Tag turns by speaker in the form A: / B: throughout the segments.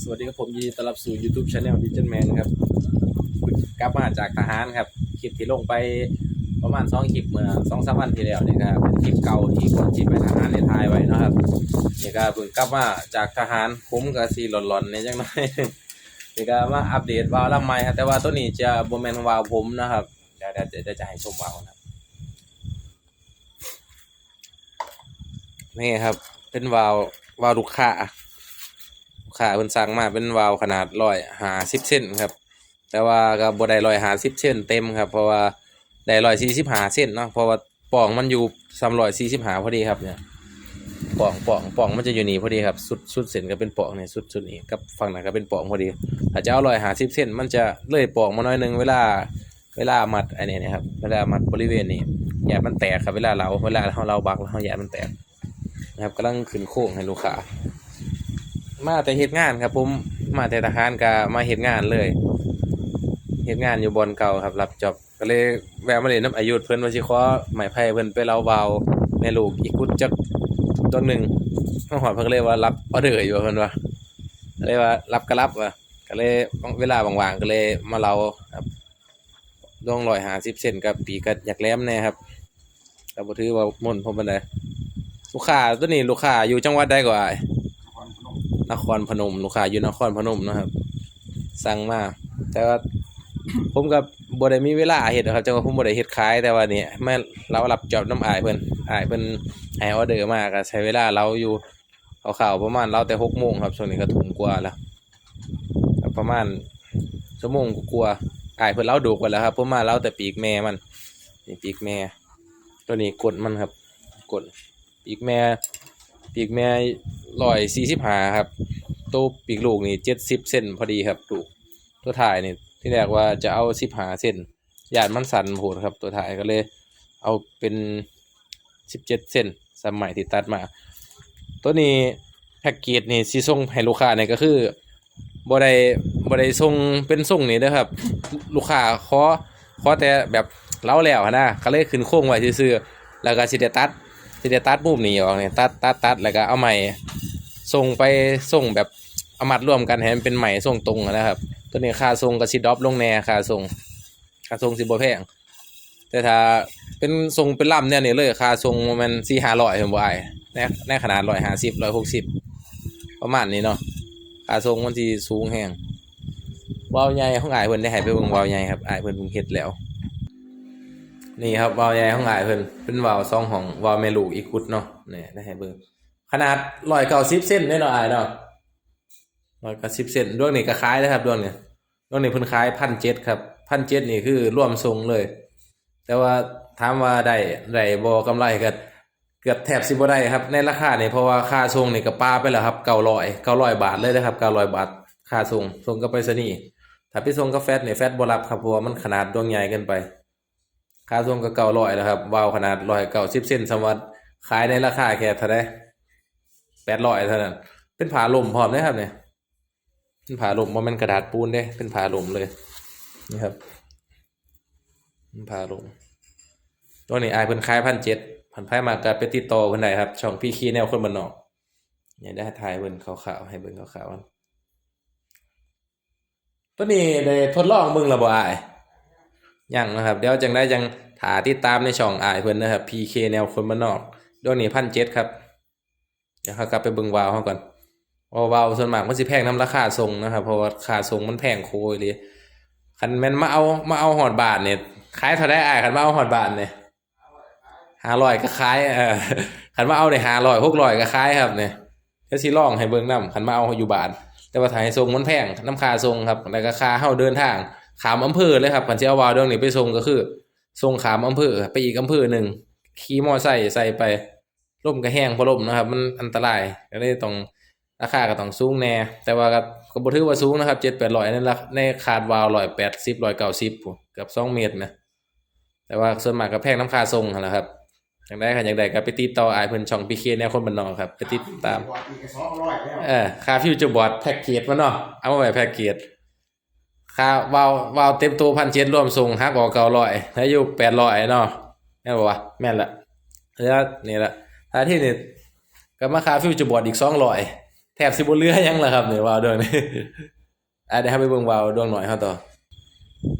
A: สวัสดีครับผมยินดีต้อนรับสู่ YouTube Channel d i g i t a l Man ครับกลับมาจากทหารครับคลิปที่ลงไปประมาณสองคลิปเมื่อสองสามวันที่แล้วนี่ครับเป็นคลิปเก่าที่คนที่ไปทหารในไทยไว้นะครับนี่ก็เพิ่งกลับมาจากทหารคุ้มกับสีหลอนๆในจังหน่อยนี่ก็มาอัปเดตวาล์วลำใหม่ครับแต่ว่าตัวนี้จะโบแมนวาวผมนะครับเดี๋ยวเดี๋ยวจะให้ชมวาวนะครับนี่ครับ เป็นวาว วาล์วลูกค้าลูกค้าเพิ่นสั่งมาเป็นวาล์วขนาดร้อยหาสิบเซนครับ แต่ว่าก็บ่ได้ร้อยหาสิบเซนเต็มครับ เพราะว่าได้ร้อยสี่สิบหาเซนเนาะเพราะว่าป่องมันอยู่สามร้อยสี่สิบหาพอดีครับเนี่ยป่องป่องป่องมันจะอยู่นี่พอดีครับสุดสุดเส้นก็เป็นป่องเนี่ยสุดสุดนี่กับฝั่งนั้นก็เป็นป่องพอดีถ้าจะเอาร้อยหาสิบเซนมันจะเลื่อยป่องมาหน้อยหนึงเวลาเวลามัดอันนี้นะครับเวลามัดบริเวณนี้แยกมันแตกครับเวลาเราเวลาเราเราบักแล้วเราแยกมันแตก นะครับกำลังขึ้นโค้งให้ลูกค้ามาแต่เฮ็ดงานครับผมมาแต่ทหารก็มาเฮ็ดงานเลยเฮ็ดงานอยู่บอนเก่าครับ รับจอบก็เลยแวะมาเล่นน้ำอายุเพิ่นว่าสิขอไม้ไผ่เพิ่นไปเล่าเบาแม่ลูกอีกกุดจักต้นหนึ่งมาหอดเพิ่นก็เลยว่ารับออเดอร์อยู่เพิ่นว่าก็เลยว่ารับก็รับว่ะก็เลยเวลาว่างๆก็เลยมาเล่าครับลง150เซนกับปีก็อยากแหลมแน่ครับก็บ่ถือว่าม่วนผมปานใด ลูกค้าตัวนี้ลูกค้าอยู่จังหวัดใดก็อ้นครพนมลูกค้าอยู่นครพนมนะครับ สั่งมาแต่ว่าผมกับบ่ได้มีเวลาเฮ็ดครับจังว่าผมบ่ได้เฮ็ดขายแต่ว่านี่แม่เรารับจอบน้ำอายเพิ่นอายเพิ่นให้ออเดอร์มาก็ใช้เวลาเราอยู่เอาข่าวประมาณเราแต่6โมงครับช่วงนี้ก็ทุ่มกว่าแล้วประมาณชั่วโมงกว่าอายเพิ่นเล่าดูกไว้แล้วครับผมมาเล่าแต่ปีกแม่มันนี่ปีกแม่ตัวนี้กดมันครับกด ปีกแม่ปีกแม่ร้อยสี่สิบห้าครับตัวปีกลูกนี่เจ็ดสิบเซนพอดีครับลูกตัวถ่ายนี่ที่แรกว่าจะเอาสิบห้าเซนหยาดมันสั่นโหดครับตัวถ่ายก็เลยเอาเป็นสิบเจ็ดเซนสมัยที่ตัดมา ตัวนี้แพ็กเกจนี่ซีส่งให้ลูกค้าเนี่ยก็คือบ่ได้บ่ได้ส่งเป็นส่งนี่เด้อครับ ลูกค้าขอขอแต่แบบเล่าแล้วนะก็เลยขึ้นโค้งไว้ซื่อๆแล้วก็สิได้ตัด สิได้ตัดมุมนี้ออกเนี่ยตัดตัดตัดแล้วก็เอาใหม่ส่งไปส่งแบบเอามัดรวมกันให้มันเป็นใหม่ส่งตรงนะครับ ตัวนี้ค่าส่งก็สิดรอปลงแน่ค่าส่งค่าส่งสิบแพงแต่ถ้าเป็นส่งเป็นลำเนี่ยนี่เลยค่าส่งมันสี่ห้าร้อยผมบ่อายในในขนาดร้อยห้าสิบร้อยหกสิบประมาณนี้เนาะค่าส่งมันสิสูงแฮงวาวใหญ่ของอายเพิ่นได้ให้ไปเบิ่งวาวใหญ่ครับอายเพิ่นเพิ่งเฮ็ดแล้ว นี่ครับวาวใหญ่ของอายเพิ่นเป็นวาวซองของวาวแม่ลูอีกุดเนาะนี่ได้ให้เบิ่งขนาด190เซนได้เนาะอายเนาะ190เซนดวงนี้ก็ขายนะครับดวงนี้ดวงนี้เพิ่นขาย1,700ครับ1,700นี่คือร่วมส่งเลย แต่ว่าถามว่าได้ได้บ่กำไรก็เกือบแทบสิบ่ได้ครับ ในราคาเนี่ยเพราะว่าค่าส่งนี่ก็ปาไปแล้วครับ900 900บาทเลยนะครับ900บาทค่าส่งส่งกับไปรษณีย์ถ้าไปส่งกับแฟตนี่ยแฟตบ่รับครับเพราะว่ามันขนาดดวงใหญ่เกินไป ค่าส่งก็เก้าร้อยแล้วครับวาวขนาดร้อยเก้าสิบเซนสมวัติขายในราคาแค่เท่าไหร่แปดร้อยเท่านั้น เป็นผาลมพร้อมนะครับเนี่ยเป็นผาลมว่ามันกระดาษปูนเด้เป็นผาลมเลยนี่ครับเป็นผาลมตัวนี้อายเพิ่นขายพันเจ็ดพันไพ่มากับไปติดต่อเพิ่นได้ครับ ช่องพี่คีแนวคนบ้านนอกเนี่ยได้ถ่ายเบิ่งขาวๆให้เบิ่งขาวๆตัวนี้ได้ทดลองเบิ่งแล้วบ่อาย ยังนะครับเดี๋ยวจังได้จังถาติดตามในช่องอายเพิ่นนะครับ PK แนวคนบ้านนอกดวงนี้พันเจ็ดครับเดี๋ยวเขากลับไปเบิ่งวาวเขาก่อนเพราวาวส่วนมากมันสิแพงน้ำราคาส่งนะครับ เพราะว่าค่าส่งมันแพงโคยเลยคันแม่นมาเอามาเอาหอดบาทเนี่ยขายเท่าได้อายคันมาเอาหอดบาทเนี่ยห้าร้อยก็ขายเออคันมาเอาเนี่ยห้าร้อยหกร้อยก็ขายครับเนี่ยก็สิลองให้เบิ่งนํคันมาเอาอยู่บาทแต่ว่าถ่ายส่งมันแพงน้ำคาส่งครับแล้วก็คาเฮาเดินทาง ขามอำเภอเลยครับคันสิเอาวาวดวงนี้ไปส่งก็คือส่งขามอำเภอไปอีกอำเภอหนึ่งขี่มอไซค์ใส่ไปล่มก็แห้งพอล่มนะครับ มันอันตรายก็เลยต้องราคาก็ต้องสูงแน่ แต่ว่าก็ก็บ่ถือว่าสูงนะครับ7-800ในราในขาดวาว180 190พุ่นเกือบ2เมตรนะแต่ว่าส่วนมากก็แพงน้ำค่าส่งนั่นแหละครับอยากได้ค่ะอยากได้ก็ไปติดต่ออายเพิ่นช่อง PK แนวคนบ้านนอกครับไปติดตาม
B: สองร้อยแล้ว
A: เออค่าฟิวเจอร์บอร์ดแพ็กเกจมาเนาะเอามาไว้แพ็กเกจ ค่าวาววาวเต็มตัวพันเจ็ดรวมส่งฮักออกเก้าร้อยแล้วอยู่แปดร้อยเนาะแม่นบ่วะแม่นละแล้วนี่ละถ้าที่นี่ก็มาค่าฟิวเจอร์บอร์ดอีกสองร้อยแถบสิบนเรือยังล่ะครับเนี่ยวาวดวงนี้อะเดี๋ยวให้ไปเบิ่งวาวดวงหน่อยเขาต่อ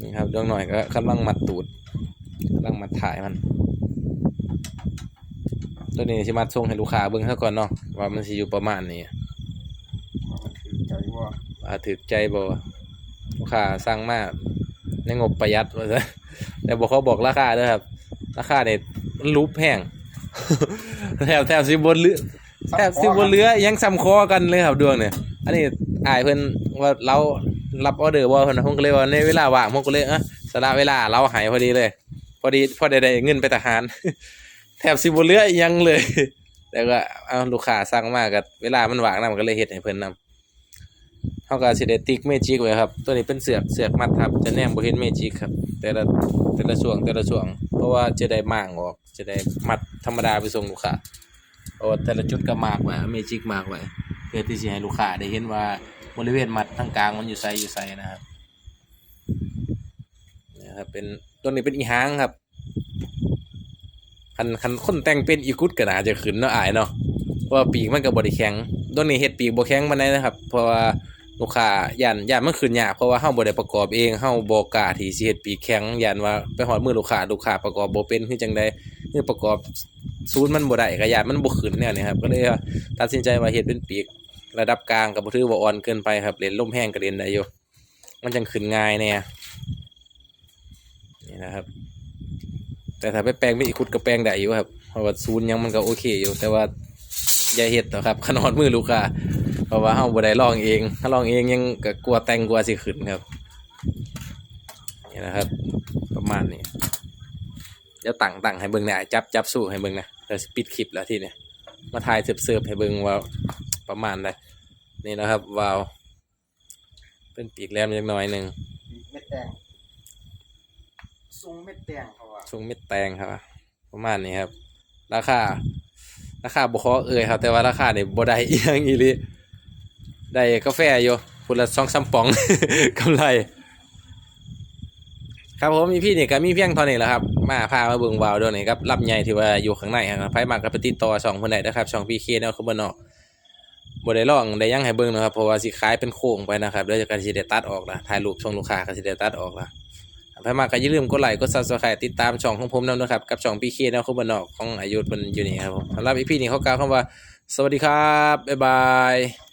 A: นี่ครับดวงหน่อยก็กำลังมัดตูดกำลังมัดถ่ายมันตัวนี้สิมัดส่งให้ลูกค้าเบิ่งซะก่อนเนาะว่ามันสิอยู่ประมาณนี้
B: มันคือใจว่า
A: ว่าถึกใจบ่ ลูกค้าสั่งมาในงบประหยัดว่าซะแต่บ่เขาบอกราคาด้อครับ ราคาเนี่ยรูปแพงแถบแถบสิบนเรือแถบสิบนเรือยังซ้ำคอกันเลยครับดวงเนี่ย อันนี้อายเพิ่นว่าเรารับออเดอร์บ่เพิ่นผมก็เลยว่าในเวลาว่างผมก็เลยเออสละเวลาเราหายพอดีเลย พอดีพอได้ได้เงินไปทหาร แถบสิบนเรือยังเลย แต่ก็เอาลูกค้าสั่งมาก็เวลามันว่างนํก็เลยเฮ็ดให้เพิ่นนํ เฮาก็สิได้ติ๊กเมจิกไว้ครับ ตัวนี้เป็นเสือกเสือกมัดทับจะแนมบ่เห็นเมจิกครับ แต่ละแต่ละช่วงแต่ละช่วง เพราะว่าจะได้มางออก จะได้มัดธรรมดาไปส่งลูกค้าเพราะว่าแต่ละจุดก็มากไว้เมจิกมากไว้เพื่อที่สิให้ลูกค้าได้เห็นว่าบริเวณมัดทางกลางมันอยู่ไสอยู่ไสนะครับนี่ครับเป็นตัวนี้เป็นอีหางครับคันคันคนแต่งเป็นอีกุดก็น่าจะขึ้นเนาะอายเนาะเพราะว่าปีกมันก็บ่ได้แข็งตัวนี้เฮ็ดปีกบ่แข็งปานใดนะครับ เพราะว่า ลูกค้าย่านย่านมันขึ้นยากเพราะว่าเฮาบ่ได้ประกอบเองเฮาบ่กล้าที่สิเฮ็ดปีกแข็งย่านว่าไปฮอดมือลูกค้าลูกค้าประกอบบ่เป็นคือจังไดคือประกอบศูนย์มันบ่ได้ก็ย่านมันบ่ขึ้นแนวนี้ครับก็เลยตัดสินใจว่าเฮ็ดเป็นปีกระดับกลางก็บ่ถือว่าอ่อนเกินไปครับเล่นลมแห้งก็เล่นได้อยู่มันจังขึ้นง่ายแน่นี่นะครับ แต่ถ้าไปแปลงเป็นอีกคุดก็แปลงได้อยู่ครับเพราะว่าศูนย์ยังมันก็โอเคอยู่ แต่ว่าอย่าเฮ็ดต่อครับขนอดมือลูกค้า เพราะว่าเฮาบ่ได้ลองเอง ถ้าลองเองยังก็กลัวแต่งกลัวสิขึ้นครับ นี่นะครับ ประมาณนี้เดี๋ยวตั้งตั้งให้เบิ่งหน่อยจับจับสู้ให้เบิ่งนะเดี๋ยวสิปิดคลิปแล้วทีนี้มาถ่ายเสิร์ฟๆให้เบิ่งว่าประมาณใดนี่นะครับวาว เป็นปีกแหลมจักหน่อยหนึง
B: เม็ดแดงทรงเม็ดแดงเขาว่า
A: ช่วงเม็ดแตงครับ ประมาณนี้ครับ ราคา ราคาบ่ขอเอ่ยครับ แต่ว่าราคาเนี่ยบ่ได้อีหยังอีหลี ได้กาแฟอยู่คนละสองสามป๋องกำไร ครับผมมีพี่นี่ก็มีเพียงเท่านี้แหละครับ มาพามาเบิ่งวาวด้วยนี่ครับรับใหญ่ที่ว่าอยู่ข้างในครับไผมากับไปติดต่อช่องเพิ่นได้นะครับช่อง PK แนวคอมบนอกบ่ได้ลองได้ยังให้เบิ่งนะครับเพราะว่าสิขายเป็นโค้งไปนะครับเดี๋ยวจะกันสิได้ตัดออกนะถ่ายรูปส่งลูกค้าก็สิได้ตัดออกละไปมากก็อย่าลืมกดไลค์กด subscribe ติดตามช่องของผมนำนะครับกับช่องพีเคแนวคุบนอกของอายุมันอยู่นี่ครับผมสำหรับอีพีนี้เขากล่าวคำว่า สวัสดีครับบ๊ายบาย